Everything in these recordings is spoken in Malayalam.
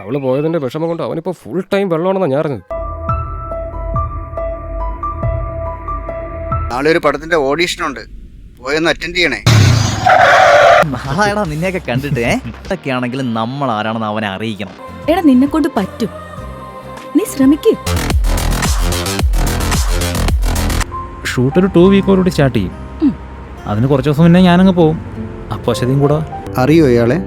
അവൾ പോയതിന്റെ വിഷമം കൊണ്ട് അവനിപ്പോ ഫുൾ ടൈം വെള്ളമാണെന്ന് ഞാൻ അറിഞ്ഞത്. നാളെ ഒരു പടത്തിന്റെ ഓഡീഷൻ ഉണ്ട്. പോയൊന്ന് അറ്റൻഡ് ചെയ്യണേ. നാളെടാ നിന്നെയൊക്കെ കണ്ടിട്ട് ഇതൊക്കെ ആണെങ്കിലും നമ്മൾ ആരാണെന്ന് അവനെ അറിയിക്കണം. എടാ നിന്നെ കൊണ്ട് പറ്റും. നീ ശ്രമിക്ക്. ഷൂട്ട് ഒരു ടു വീക്കോടുകൂടി സ്റ്റാർട്ട് ചെയ്യും. അതിന് കുറച്ച് ദിവസം മുന്നേ ഞാനങ്ങ് പോവും. അപ്പോൾ അശ്വതിയും കൂടെ അറിയോ ഇയാളെ?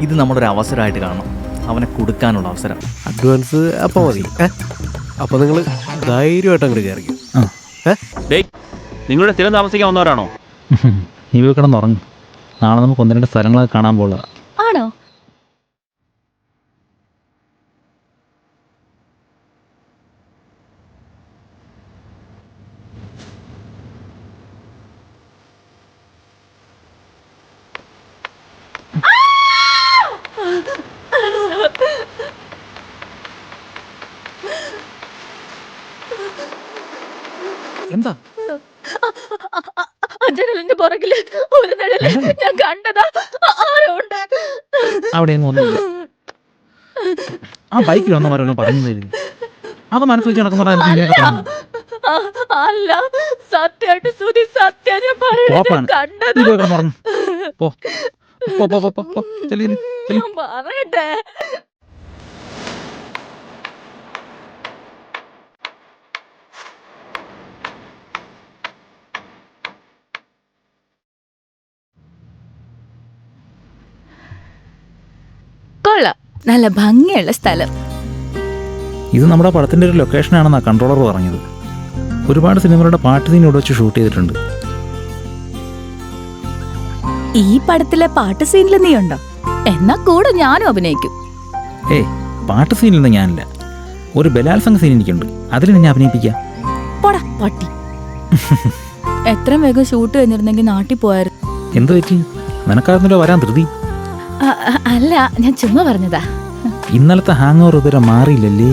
ഇത് നമ്മുടെ ഒരു അവസരമായിട്ട് കാണണം. അവനെ കൊടുക്കാനുള്ള അവസരം. അഡ്വാൻസ് അപ്പോൾ മതി? അപ്പോൾ നിങ്ങൾ ധൈര്യമായിട്ട് അങ്ങോട്ട് കയറി. ഡേയ് നിങ്ങളുടെ സ്ഥിരം താമസിക്കാൻ വന്നവരാണോ? നീ കിടന്നുറങ്ങും. നാളെ നമുക്ക് ഒന്ന് രണ്ട് സ്ഥലങ്ങളൊക്കെ കാണാൻ പോകുക ആണോ എന്താ അജനലിന്റെ പുറകിൽ ഒരു നിഴൽ ഞാൻ കണ്ടതാ ആ- ആരോ ഉണ്ട് അവിടെ എങ്ങും ഒന്നുമില്ല ആ ബൈക്കിൽ വന്നവരൊന്നും പറഞ്ഞു തരുന്നു അത് മനസ്സ് വെച്ച് നടക്കുന്ന അല്ല. സത്യമായിട്ട് സുധി സത്യം ഞാൻ പോപ്പാണ്. പറയുന്നത് കണ്ടത്. നീ പോയി കിടന്നുറങ്ങ്. പോ. പോ പോ പോ പോ പോ. ചെല്ലി ചെല്ലി ചെല്ലി. പറയട്ടെ. കൊള്ളാം. നല്ല ഭംഗിയുള്ള സ്ഥലം. ഇത് നമ്മുടെ പടത്തിന്റെ ഒരു ലൊക്കേഷൻ ആണെന്നാണ് കൺട്രോളർ പറഞ്ഞത്. ഒരുപാട് സിനിമകളുടെ പാട്ട് സീൻ ഇവിടെ വെച്ച് ഷൂട്ട് ചെയ്തിട്ടുണ്ട്. ഈ പടത്തിലെ പാട്ട് സീനിൽ നീ ഉണ്ടോ? എന്നാ കൂടെ ഞാനും അഭിനയിക്കും. ഏയ് പാട്ട് സീനിലൊന്നും ഞാനില്ല. ഒരു ബലാത്സംഗ സീൻ എനിക്കുണ്ട്. അതിൽ ഞാൻ അഭിനയിപ്പിക്കാം. പോടാ പട്ടി. എത്രയും വേഗം ഷൂട്ട് കഴിഞ്ഞിരുന്നെങ്കിൽ നാട്ടിൽ പോയായിരുന്നു. എന്ത് പറ്റി? നിനക്കായിരുന്നല്ലോ വരാൻ ധൃതി. അല്ല ഞാൻ ചുമ്മാ പറഞ്ഞതാ. ഇന്നലത്തെ ഹാങ് ഓവർ ഇതുവരെ മാറിയില്ലല്ലേ?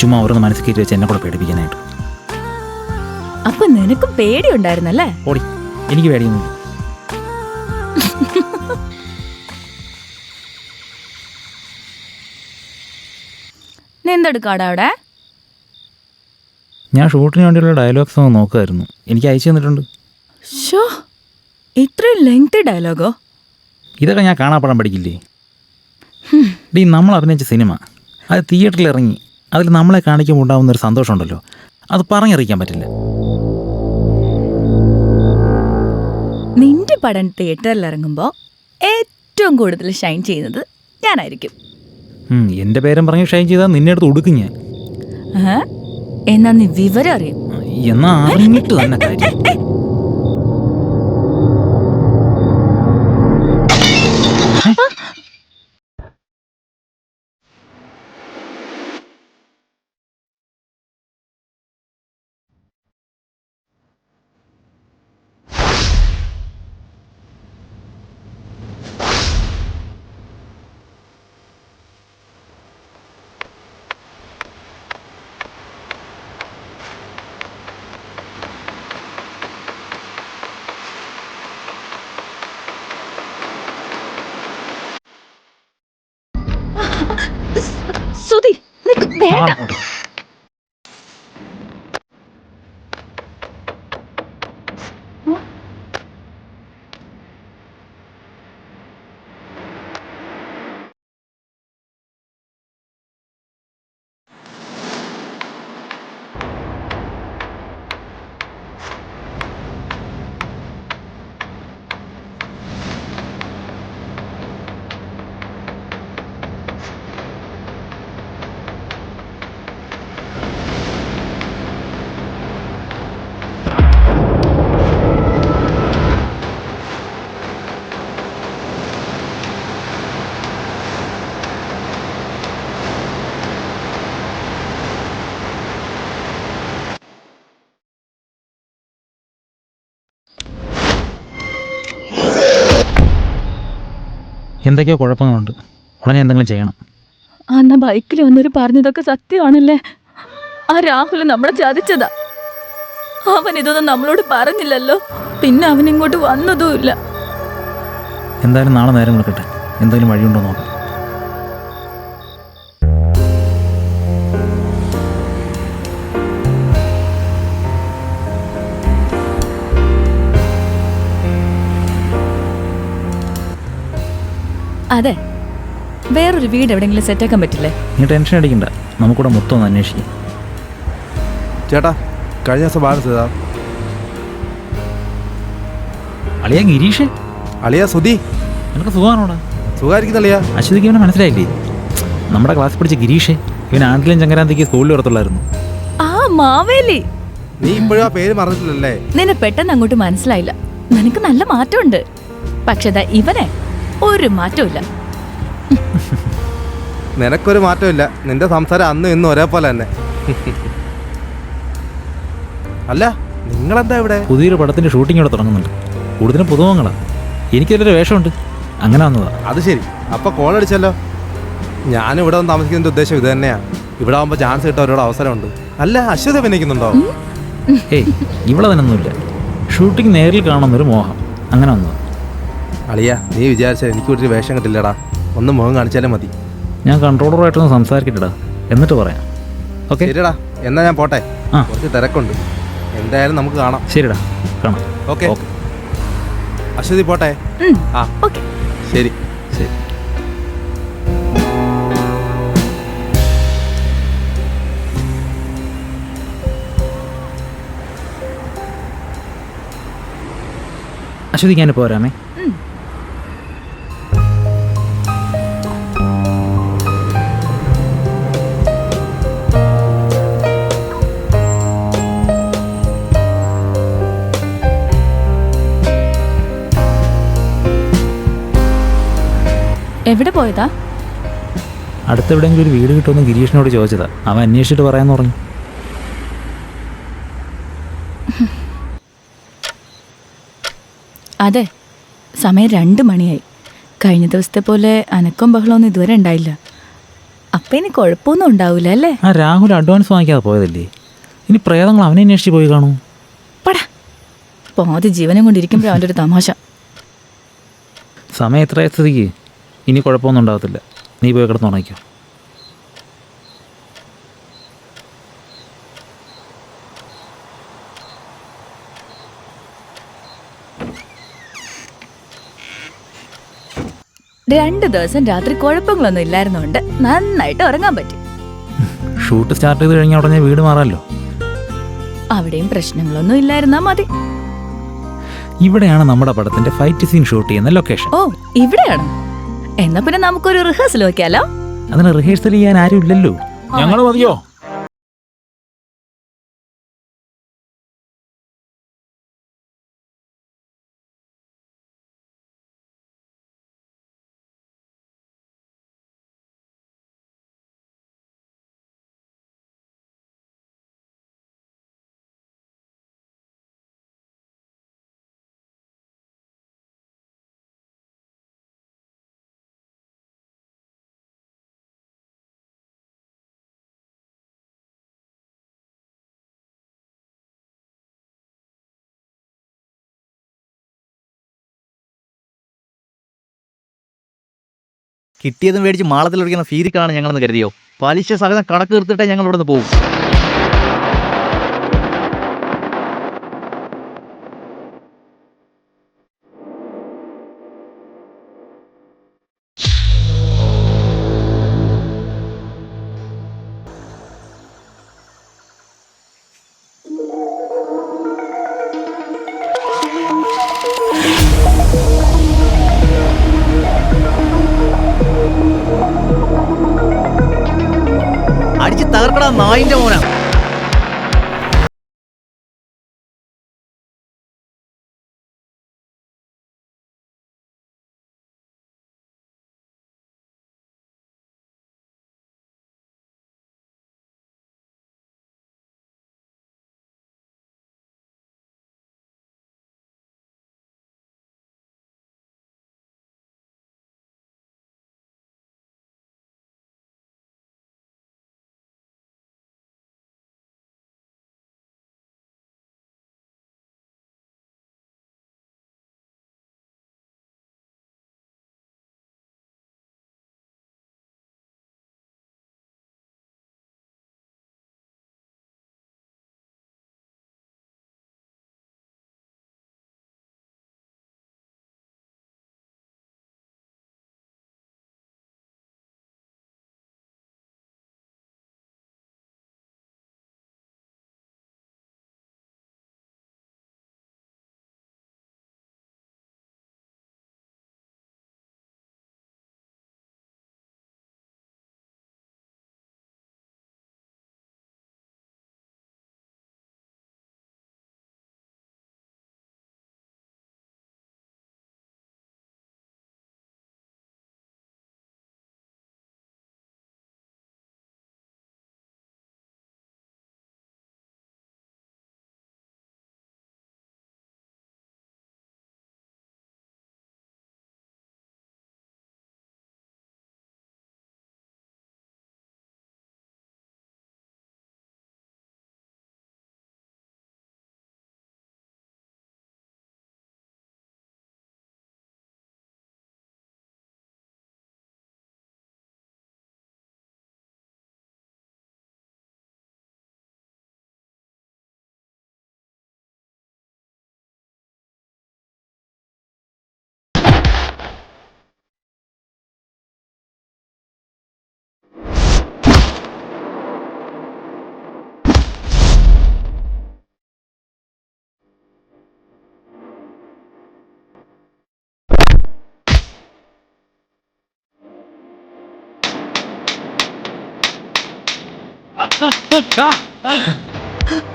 ചുമ്മാ ഓരോന്ന് മനസ്സിൽ കയറ്റി വെച്ച് എന്നെ കൂടെ പേടിപ്പിക്കാനായിട്ട്. അപ്പൊ നിനക്കും പേടിയുണ്ടായിരുന്നല്ലേ? ഓടി എനിക്ക് പേടിയൊന്നും എന്തെടുക്കാടാ അവിടെ? ഞാൻ ഷൂട്ടിന് വേണ്ടിയുള്ള ഡയലോഗ്സ് ഒന്ന് നോക്കായിരുന്നു എനിക്ക് അയച്ചു തന്നിട്ടുണ്ട്. ഷോ ഇത്രയും ലെങ്ത് ഡയലോഗോ ഇതൊക്കെ ഞാൻ കാണാപ്പാടം പഠിക്കില്ലേ? ഡീ നമ്മൾ അഭിനയിച്ച സിനിമ. അത് തിയേറ്ററിൽ ഇറങ്ങി അതിൽ നമ്മളെ കാണിക്കുമ്പോൾ ഉണ്ടാവുന്ന ഒരു സന്തോഷമുണ്ടല്ലോ. അത് പറഞ്ഞറിയിക്കാൻ പറ്റില്ല. നിന്റെ പടം തിയേറ്ററിൽ ഇറങ്ങുമ്പോൾ ഏറ്റവും കൂടുതൽ ഷൈൻ ചെയ്യുന്നത് ഞാനായിരിക്കും. എന്റെ എന്റെ പേരും പറഞ്ഞ് ഷൈൻ ചെയ്താൽ നിന്നെ അടുത്ത് ഉടുക്കും ഞാൻ. എന്നാ നീ വിവരം അറിയും. എന്നാ അറിഞ്ഞിട്ട് തന്നെ കാര്യം. എന്തൊക്കെയോ കുഴപ്പങ്ങളുണ്ട്. ഉടനെ എന്തെങ്കിലും ചെയ്യണം. അന്ന് ബൈക്കിൽ വന്നൊരു പറഞ്ഞതൊക്കെ സത്യമാണല്ലേ? ആ രാഹുൽ നമ്മളെ ചതിച്ചതാ. അവൻ ഇതൊന്നും നമ്മളോട് പറഞ്ഞില്ലല്ലോ. പിന്നെ അവൻ ഇങ്ങോട്ട് വന്നതുമില്ല എന്തായാലും നാളെ നേരം കൊടുക്കട്ടെ. എന്തെങ്കിലും വഴിയുണ്ടോ നോക്കാം. അതെ. വേറൊരു വീട് എവിടെങ്കിലും സെറ്റാക്കാൻ പറ്റില്ലേ? നീ ടെൻഷൻ അടിക്കണ്ട. നമുക്കൂടെ മൊത്തം ഒന്ന് അന്വേഷിക്കാം. ചേട്ടാ കഴിഞ്ഞ ദിവസം ബാലൻസ് ചെയ്താ അളിയാ ഗിരീഷ്? അളിയ സുധി. നിനക്ക് സുഖമാണോടാ? സുഖമായിരിക്കുന്ന അളിയാ അശ്വതിക്ക് ഇവനെ മനസ്സിലായില്ലേ? നമ്മുടെ ക്ലാസ് പഠിച്ച ഗിരീഷ് ഇവൻ ആണ്ടിലും ചങ്കരാന്തിക്ക് സ്കൂളിൽ ഓർത്തുള്ളായിരുന്നു ആ മാവേലി. നീ ഇപ്പോഴും ആ പേര് മറന്നിട്ടില്ലല്ലേ? നിന്നെ പെട്ടെന്ന് അങ്ങോട്ട് മനസ്സിലായില്ല. നിനക്ക് നല്ല മാറ്റമുണ്ട്. പക്ഷേ ദാ ഇവനെ ഒരു മാറ്റമില്ല നിനക്കൊരു മാറ്റമില്ല നിന്റെ സംസാരം അന്നും ഇന്നും ഒരേപോലെ തന്നെ. അല്ല നിങ്ങളെന്താ ഇവിടെ? പുതിയൊരു പടത്തിന്റെ ഷൂട്ടിംഗ് ഇവിടെ തുടങ്ങുന്നുണ്ട്. കൂടുതലും പുതുമുഖങ്ങളാണ് എനിക്കതിലൊരു വേഷമുണ്ട്. അങ്ങനെ വന്നതാ. അത് ശരി. അപ്പൊ കോൾ അടിച്ചല്ലോ. ഞാൻ ഇവിടെ വന്ന് താമസിക്കുന്നതിന്റെ ഉദ്ദേശം ഇത് തന്നെയാ. ഇവിടെ ആവുമ്പോ ചാൻസ് കിട്ടാൻ ഒരുപാട് അവസരമുണ്ട്. അല്ല അശ്വതി അഭിനയിക്കുന്നുണ്ടോ? ഏയ് ഇവിടെ തന്നെ ഒന്നുമില്ല ഷൂട്ടിംഗ് നേരിൽ കാണുന്നൊരു മോഹം. അങ്ങനെ വന്നതാ. അളിയ നീ വിചാരിച്ചാൽ എനിക്ക് ഒരു വേഷം കിട്ടില്ലടാ. ഒന്ന് മുഖം കാണിച്ചാലേ മതി. ഞാൻ കൺട്രോളറുമായിട്ടൊന്ന് സംസാരിക്കട്ടെടാ. എന്നിട്ട് പറയാം. ഓക്കെ ശരിടാ എന്നാ ഞാൻ പോട്ടെ. ആ. കുറച്ച് തിരക്കുണ്ട്. എന്തായാലും നമുക്ക് കാണാം. ശരിടാ കാണാം. ഓക്കെ ഓക്കെ അശ്വതി പോട്ടെ? ഉം, ആ. ഓക്കെ ശരി. ശരി. അശ്വതി ഞാനിപ്പോൾ വരാമേ. എവിടെ പോയതാ? അടുത്ത് എവിടെയെങ്കിലും ഒരു വീട് കിട്ടുമെന്ന് ഗിരീഷിനോട് ചോദിച്ചതാ. അവൻ അന്വേഷിച്ചിട്ട് പറയാന്ന് പറഞ്ഞു. അതെ സമയം രണ്ട് മണിയായി. കഴിഞ്ഞ ദിവസത്തെ പോലെ അനക്കം ബഹളമൊന്നും ഇതുവരെ ഉണ്ടായില്ല. അപ്പൊ ഇനി കുഴപ്പമൊന്നും ഉണ്ടാവില്ല അല്ലേ? ആ രാഹുൽ അഡ്വാൻസ് വാങ്ങിക്കാതെ പോയതല്ലേ? ഇനി പ്രേതങ്ങൾ അവനെ അന്വേഷിച്ച് പോയി കാണൂ. പടാ. പാതി ജീവനം കൊണ്ടിരിക്കുമ്പോഴും അവന്റെ ഒരു തമാശ. സമയം എത്ര സ്ഥിതിക്ക്? ഇനി കുഴപ്പമൊന്നും ഉണ്ടാകത്തില്ല. നീ പോയി കിടന്ന് ഉണയ്ക്കോ രണ്ട് ദിവസം രാത്രി കുഴപ്പങ്ങളൊന്നും ഇല്ലായിരുന്നോണ്ട് നന്നായിട്ട് ഉറങ്ങാൻ പറ്റി. ഷൂട്ട് സ്റ്റാർട്ട് ചെയ്ത് കഴിഞ്ഞാൽ ഉടനെ വീട് മാറാമല്ലോ അവിടെയും പ്രശ്നങ്ങളൊന്നും ഇല്ലായിരുന്നാ മതി. ഇവിടെയാണ് നമ്മുടെ പടത്തിന്റെ ഫൈറ്റ് സീൻ ഷൂട്ട് ചെയ്യുന്ന ലൊക്കേഷൻ ഓ ഇവിടെയാണ്? എന്നാ പിന്നെ നമുക്കൊരു റിഹേഴ്സൽ വെക്കാലോ. അതിന് റിഹേഴ്സൽ ചെയ്യാൻ ആരും ഇല്ലല്ലോ ഞങ്ങൾ മതിയോ? കിട്ടിയതും മേടിച്ച് മാളത്തിലൊടിക്കുന്ന ഫീരിക്കാണ് ഞങ്ങളെന്ന് കരുതിയോ? പലിശ സഹിതം കണക്ക് തീർത്തിട്ടേ ഞങ്ങൾ ഇവിടെ നിന്ന് പോകും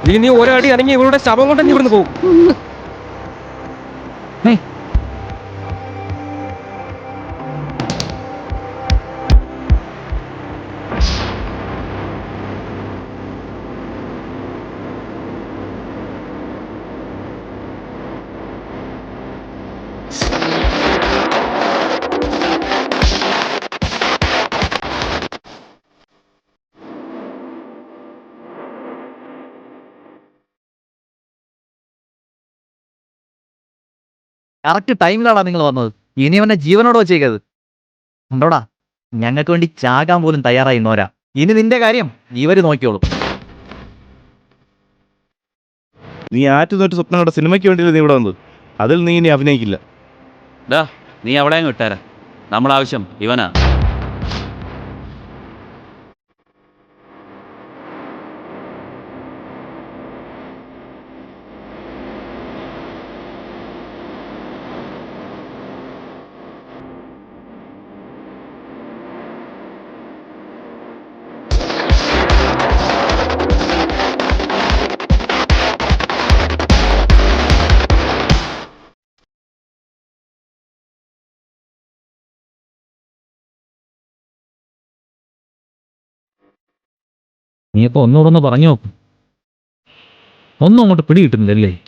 നീ നീ ഒരടി അടങ്ങി ഇവളുടെ ശവം കൊണ്ട് നീ ഇവിടുന്ന് പോകും കറക്റ്റ് ടൈമിലാണോ നിങ്ങൾ വന്നത്. ഇനി അവനെ ജീവനോട് വെച്ചേക്കത് ഉണ്ടോടാ? ഞങ്ങൾക്ക് വേണ്ടി ചാകാൻ പോലും തയ്യാറായി നോരാ ഇനി നിന്റെ കാര്യം ഇവർ നോക്കിയോളൂ നീ ആറ്റുനോറ്റ് സ്വപ്നം കണ്ട സിനിമയ്ക്ക് വേണ്ടി നീ ഇവിടെ വന്നത്? അതിൽ നീ ഇനി അഭിനയിക്കില്ല. ഡാ നീ അവിടെ അങ്ങ് വിട്ടേരാ. നമ്മളാവശ്യം ഇവനാ. നീയപ്പോ ഒന്നുകൂടെ ഒന്ന് പറഞ്ഞു. ഒന്നും അങ്ങോട്ട് പിടികിട്ടുന്നില്ലല്ലേ.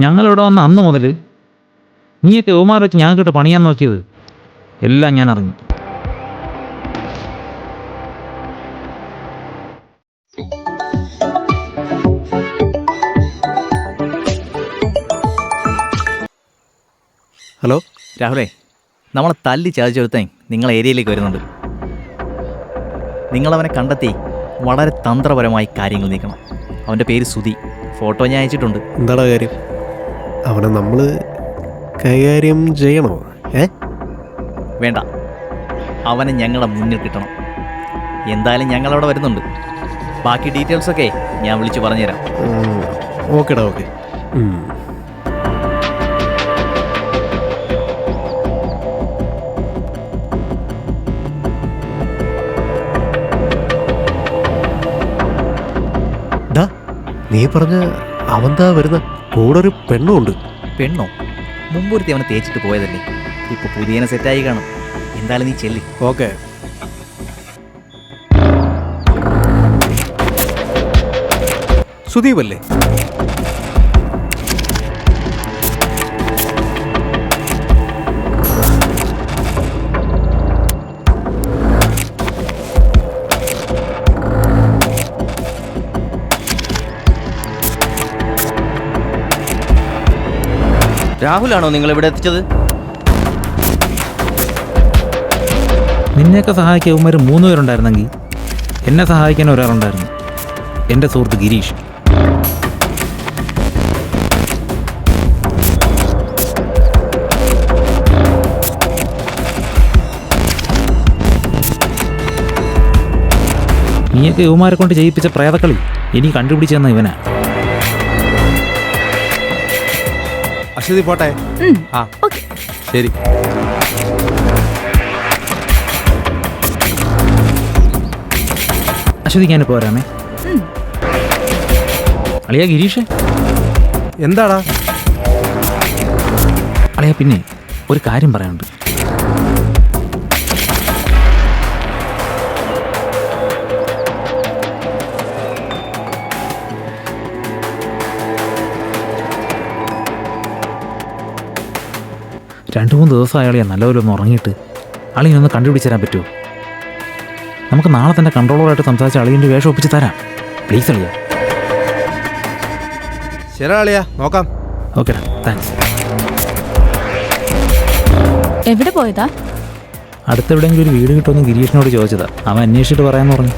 ഞങ്ങളിവിടെ വന്ന അന്ന് മുതൽ നീയൊക്കെ ഉമാർ വെച്ച് ഞങ്ങൾക്കിട്ട് പണിയാൻ നോക്കിയത്. എല്ലാം ഞാൻ അറിഞ്ഞു. ഹലോ? രാഹുലേ നമ്മളെ തല്ലി ചതിച്ചെടുത്തേ നിങ്ങളെ ഏരിയയിലേക്ക് വരുന്നുണ്ട്. നിങ്ങളവനെ കണ്ടെത്തി വളരെ തന്ത്രപരമായി കാര്യങ്ങൾ നീക്കണം. അവന്റെ പേര് സുധി. ഫോട്ടോ ഞാൻ അയച്ചിട്ടുണ്ട്. എന്താടാ കാര്യം? അവനെ നമ്മൾ കൈകാര്യം ചെയ്യണോ? ഏ? വേണ്ട. അവനെ ഞങ്ങളുടെ മുന്നിൽ കിട്ടണം. എന്തായാലും ഞങ്ങളവിടെ വരുന്നുണ്ട്. ബാക്കി ഡീറ്റെയിൽസൊക്കെ ഞാൻ വിളിച്ച് പറഞ്ഞുതരാം. ഓക്കേടാ ഓക്കെ. നീ പറഞ്ഞ അവന്താ വരുന്ന കൂടെ ഒരു പെണ്ണുണ്ട്. പെണ്ണോ? മുമ്പൊരുത്തി അവനെ തേച്ചിട്ട് പോയതല്ലേ? ഇപ്പൊ പുതിയനെ സെറ്റായി കാണും. എന്തായാലും നീ ചെല്ലി. ഓക്കെ. സുദീപ് രാഹുലാണോ നിങ്ങൾ ഇവിടെ എത്തിച്ചത്? നിന്നെയൊക്കെ സഹായിക്കാൻ ഉമ്മർ മൂന്ന് പേരുണ്ടായിരുന്നെങ്കിൽ എന്നെ സഹായിക്കാൻ ഒരാളുണ്ടായിരുന്നു. എന്റെ സുഹൃത്ത് ഗിരീഷ്. നീയൊക്കെ യുവമാരെ കൊണ്ട് ചെയ്യിപ്പിച്ച പ്രേതക്കളി ഇനി കണ്ടുപിടിച്ചു തന്ന അശ്വതി പോട്ടെ. ആ. ഓക്കേ. ശരി. അശ്വതി ഞാൻ പോരാമേ. അളിയ ഗിരീഷ്. എന്താടാ? അളിയ പിന്നെ ഒരു കാര്യം പറയാനുണ്ട്. രണ്ട് മൂന്ന് ദിവസം അളിയാ നല്ലപോലെ ഒന്ന് ഉറങ്ങിയിട്ട് അളിയെ ഒന്ന് കണ്ടുപിടിച്ച് തരാൻ പറ്റുമോ? നമുക്ക് നാളെ തന്നെ കൺട്രോളറായിട്ട് സംസാരിച്ച് അളിയന്റെ വേഷം ഒപ്പിച്ച് തരാം. പ്ലീസ് അളിയ. ശരി അളിയാ നോക്കാം. ഓക്കെ താങ്ക്സ് എവിടെ പോയതാ? അടുത്തെവിടെയെങ്കിലും ഒരു വീട് കിട്ടുമെന്ന് ഗിരീഷിനോട് ചോദിച്ചതാ. അവൻ അന്വേഷിച്ചിട്ട് പറയാമെന്ന് പറഞ്ഞു.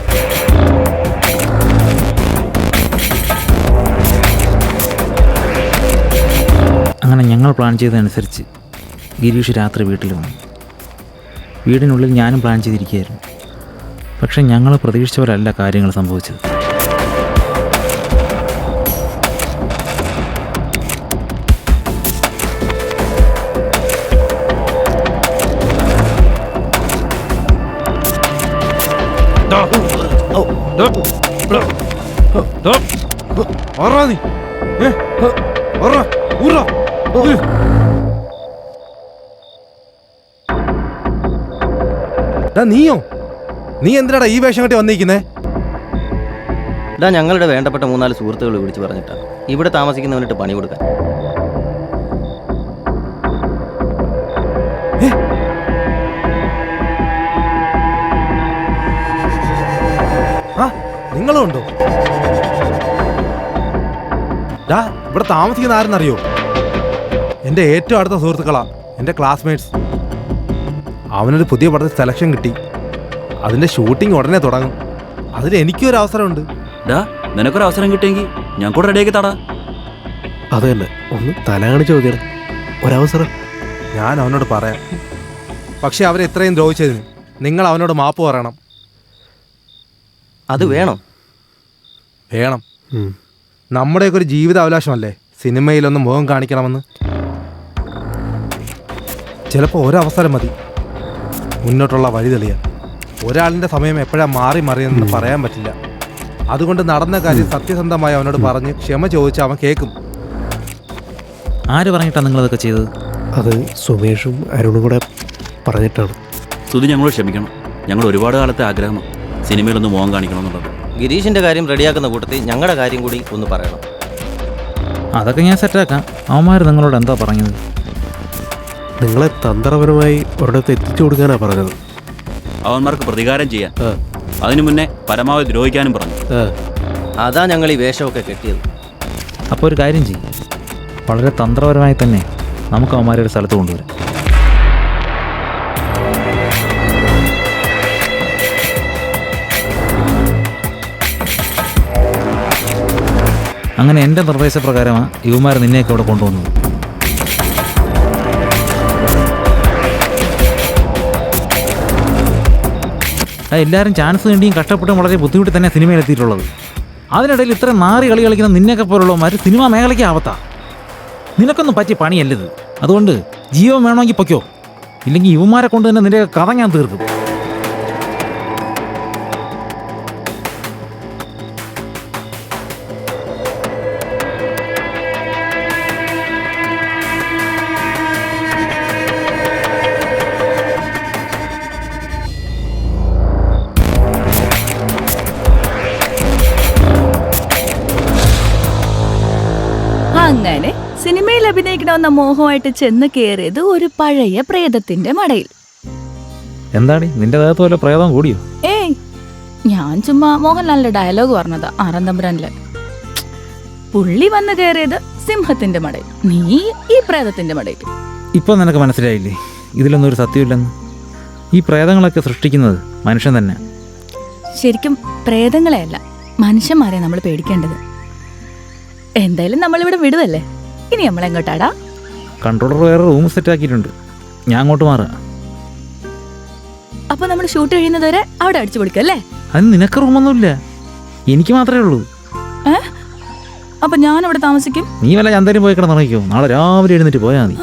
അങ്ങനെ ഞങ്ങൾ പ്ലാൻ ചെയ്തതനുസരിച്ച് ഗിരീഷ് രാത്രി വീട്ടിൽ വന്നു വീടിനുള്ളിൽ ഞാനും പ്ലാൻ ചെയ്തിരിക്കുകയായിരുന്നു പക്ഷേ ഞങ്ങൾ പ്രതീക്ഷിച്ചവരല്ല കാര്യങ്ങൾ സംഭവിച്ചത് ഓർറാ നീ ഏ, ഓർറാ, ഊർറാ. ഡാ, നീയോ? നീ എന്തിനാടാ ഈ വേഷം കെട്ടി വന്നിരിക്കുന്നേ? ഇതാ ഞങ്ങളുടെ വേണ്ടപ്പെട്ട മൂന്നാൽ സുഹൃത്തുക്കൾ വിളിച്ചു പറഞ്ഞിട്ടാ. ഇവിടെ താമസിക്കുന്നവനിട്ട് പണി കൊടുക്കാൻ. ആ നിങ്ങളും ഉണ്ടോ? ഡാ ഇവിടെ താമസിക്കുന്ന ആരെന്നറിയോ? എന്റെ ഏറ്റവും അടുത്ത സുഹൃത്തുക്കളാ എന്റെ ക്ലാസ്മേറ്റ്സ് അവനൊരു പുതിയ പടത്തിൽ സെലക്ഷൻ കിട്ടി. അതിന്റെ ഷൂട്ടിംഗ് ഉടനെ തുടങ്ങും. അതിൽ എനിക്കൊരു അവസരമുണ്ട് ഡാ നിനക്കൊരു അവസരം കിട്ടിയെങ്കിൽ ഞാൻ കൂടെ റെഡിയാക്കി തടാ. അത് തന്നെ ഒന്ന് തല കാണിച്ച് നോക്കിയാണ് ഒരവസരം. ഞാൻ അവനോട് പറയാം. പക്ഷെ അവരെ ഇത്രയും ദ്രോഹിച്ചതിന് നിങ്ങൾ അവനോട് മാപ്പ് പറയണം. അത് വേണം. വേണം. നമ്മുടെയൊക്കെ ഒരു ജീവിത അഭിലാഷമല്ലേ സിനിമയിലൊന്ന് മുഖം കാണിക്കണമെന്ന്. ചിലപ്പോൾ ഒരവസരം മതി. മുന്നോട്ടുള്ള വഴി തെളിയാൻ. ഒരാളിന്റെ സമയം എപ്പോഴാണ് മാറി മറിയെന്ന് പറയാൻ പറ്റില്ല. അതുകൊണ്ട് നടന്ന കാര്യം സത്യസന്ധമായി അവനോട് പറഞ്ഞ് ക്ഷമ ചോദിച്ചാൽ അവൻ കേൾക്കും ആര് പറഞ്ഞിട്ടാണ് നിങ്ങളതൊക്കെ ചെയ്തത്? അത് സുമേഷും അരുണും കൂടെ പറഞ്ഞിട്ടാണ്. സുധി ഞങ്ങളോട് ക്ഷമിക്കണം. ഞങ്ങൾ ഒരുപാട് കാലത്തെ ആഗ്രഹം സിനിമയിലൊന്ന് മോഹം കാണിക്കണമെന്നുള്ളത്. ഗിരീഷിന്റെ കാര്യം റെഡിയാക്കുന്ന കൂട്ടത്തിൽ ഞങ്ങളുടെ കാര്യം കൂടി ഒന്ന് പറയണം. അതൊക്കെ ഞാൻ സെറ്റാക്കാം അവന്മാർ നിങ്ങളോട് എന്താ പറഞ്ഞത്? നിങ്ങളെ തന്ത്രപരമായി ഒരിടത്ത് എത്തിച്ചു കൊടുക്കാനാ പറഞ്ഞത്. അവന്മാർക്ക് പ്രതികാരം ചെയ്യാൻ. ആ. അതിനു മുന്നേ പരമാവധി ദ്രോഹിക്കാനും പറഞ്ഞു. ആ. അതാ ഞങ്ങൾ ഈ വേഷമൊക്കെ കെട്ടിയത്. അപ്പോൾ ഒരു കാര്യം ചെയ്യും. വളരെ തന്ത്രപരമായി തന്നെ നമുക്ക് അവന്മാരെ ഒരു സ്ഥലത്ത് കൊണ്ടുവരാം. അങ്ങനെ എന്റെ നിർദ്ദേശപ്രകാരമാണ് യുവമാർ നിന്നെയൊക്കെ ഇവിടെ കൊണ്ടുവന്നത്. എല്ലാവരും ചാൻസ് വേണ്ടിയും കഷ്ടപ്പെട്ടും വളരെ ബുദ്ധിമുട്ടി തന്നെ സിനിമയിലെത്തിയിട്ടുള്ളത്. അതിനിടയിൽ ഇത്ര നാറി കളി കളിക്കുന്ന നിന്നെയൊക്കെ പോലുള്ളവന്മാർ സിനിമ മേഖലയ്ക്ക് ആവത്താ നിനക്കൊന്നും പറ്റിയ പണിയല്ലത് അതുകൊണ്ട് ജീവൻ വേണമെങ്കിൽ പൊയ്ക്കോ. ഇല്ലെങ്കിൽ ഇവന്മാരെ കൊണ്ട് തന്നെ നിന്റെ കഥ ഞാൻ തീർക്കും. അഭിനയിക്കണമെന്ന മോഹമായിട്ട് ചെന്ന് കയറിയത് ഒരു പഴയ പ്രേതത്തിന്റെ മടയിൽ. എന്താണ് നിന്റെ ദേഹത്ത് വല്ല പ്രേതം കൂടിയോ? ഏയ് ഞാൻ ചുമ്മാ മോഹൻലാലിന്റെ ഡയലോഗ് പറഞ്ഞതാ ആറന്തമ്പുരാനിൽ പുള്ളി വന്ന് കയറിയത് സിംഹത്തിന്റെ മടയിൽ നീ ഈ പ്രേതത്തിന്റെ മടയിൽ. ഇപ്പൊ നിനക്ക് മനസ്സിലായില്ലേ ഇതിലൊന്നും ഒരു സത്യമില്ലെന്ന്? ഈ പ്രേതങ്ങളൊക്കെ സൃഷ്ടിക്കുന്നത് മനുഷ്യൻ തന്നെ. ശരിക്കും പ്രേതങ്ങളെയല്ല മനുഷ്യന്മാരെ നമ്മൾ പേടിക്കേണ്ടത്. എന്തായാലും നമ്മളിവിടെ വിടുവല്ലേ ഇനി നമ്മൾ എങ്ങോട്ടാടാ കൺട്രോളർ വേറെ റൂം സെറ്റ് ആക്കിയിട്ടുണ്ട് ഞാൻ അങ്ങോട്ട് മാറാം. അപ്പൊ നമ്മൾ ഷൂട്ട് കഴിയുന്നതുവരെ അവിടെ അടിച്ചു കൊടുക്കുക അല്ലേ? അത് നിനക്ക് റൂമൊന്നുമില്ല. എനിക്ക് മാത്രമേ ഉള്ളൂ. അപ്പൊ ഞാൻ അവിടെ താമസിക്കും? നീ വല്ല ചന്തേരും പോയി കിടന്നിറങ്ങിക്കോ നാളെ രാവിലെ എഴുന്നേറ്റ് പോയാൽ മതി.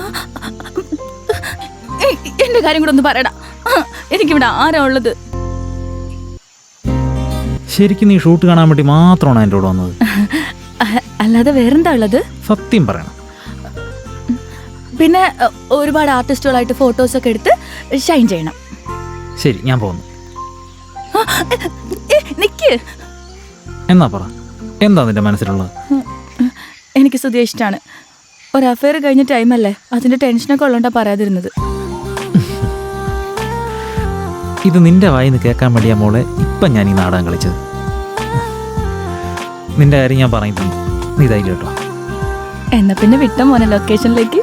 ഏയ്, എന്റെ കാര്യം കൂടെ ഒന്ന് പറയടാ. എനിക്കിവിടെ ആരാ ഉള്ളത്? ശരിക്കും നീ ഷൂട്ട് കാണാൻ വേണ്ടി മാത്രമാണ് എന്റെ കൂടെ വന്നത്? അഹ്, അല്ലാതെ വേറെന്താ ഉള്ളത്? സത്യം പറയണം. പിന്നെ ഒരുപാട് ആർട്ടിസ്റ്റുകളായിട്ട് ഫോട്ടോസ് ഒക്കെ എടുത്ത് ഷൈൻ ചെയ്യണം. ശരി ഞാൻ പോകുന്നു. നിക്ക്. എന്നാ പറ എന്താ നിന്റെ മനസ്സിലുള്ളത്? എനിക്ക് സുധിയെ ഒരു അഫയർ കഴിഞ്ഞ ടൈമല്ലേ അതിന്റെ ടെൻഷനൊക്കെ ഉള്ളോണ്ടാ പറയാതിരുന്നത്. ഇത് നിന്റെ വായിന്ന് കേൾക്കാൻ വേണ്ടിയാ മോളെ ഇപ്പം ഞാൻ ഈ നാടകം കളിച്ചത്. നിന്റെ കാര്യം ഞാൻ പറഞ്ഞിട്ടുണ്ട്. നീ ധൈര്യം കേട്ടോ എന്നാ പിന്നെ വിട്ട മോനെ ലൊക്കേഷനിലേക്ക്